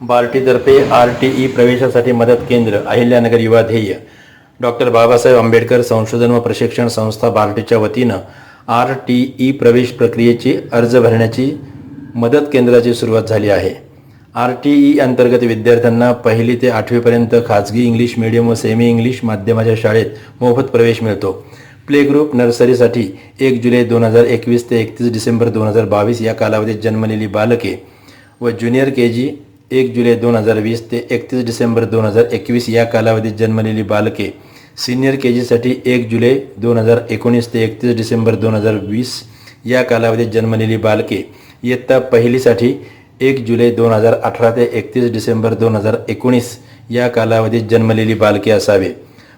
बार्टीतर्फे R T E प्रवेशासाठी मदत केंद्र अहिल्यानगर युवा ध्येय. डॉक्टर बाबासाहेब आंबेडकर संशोधन व प्रशिक्षण संस्था बार्टीच्या वतीनं आर टी ई प्रवेश प्रक्रियेची अर्ज भरण्याची मदत केंद्राची सुरुवात झाली आहे. आर टी ई अंतर्गत विद्यार्थ्यांना पहिली ते आठवीपर्यंत खाजगी इंग्लिश मीडियम व सेमी इंग्लिश माध्यमाच्या शाळेत मोफत प्रवेश मिळतो. प्ले ग्रुप नर्सरीसाठी एक जुलै दोन हजार एकवीस ते एकतीस डिसेंबर दोन हजार बावीस या कालावधीत जन्मलेली बालके व ज्युनियर के जी एक जुलै दोन हजार वीस ते एकतीस डिसेंबर दोन हजार एकवीस या कालावधीत जन्मलेली बालके सिनियर के जीसाठी एक जुलै दोन हजार एकोणीस ते एकतीस डिसेंबर दोन हजार वीस या कालावधीत जन्मलेली बालके इयत्ता पहिलीसाठी एक जुलै दोन हजार अठरा ते एकतीस डिसेंबर दोन हजार एकोणीस या कालावधीत जन्मलेली बालके असावे.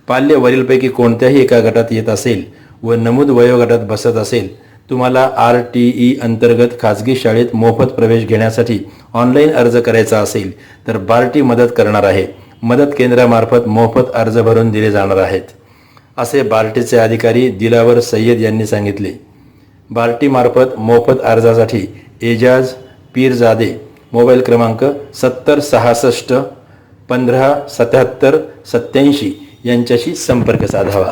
पाल्य वरीलपैकी कोणत्याही एका गटात येत असेल व नमूद वयोगटात बसत असेल तुम्हाला आर टी ई अंतर्गत खाजगी शाळेत मोफत प्रवेश घेण्यासाठी ऑनलाईन अर्ज करायचा असेल तर बार्टी मदत करणार आहे. मदत केंद्रामार्फत मोफत अर्ज भरून दिले जाणार आहेत. असे बार्टीचे अधिकारी दिलावर सय्यद यांनी सांगितले. बार्टीमार्फत मोफत अर्जासाठी एजाज पीरजादे मोबाईल क्रमांक सत्तर सहासष्ट पंधरा सत्याहत्तर सत्याऐंशी यांच्याशी संपर्क साधावा.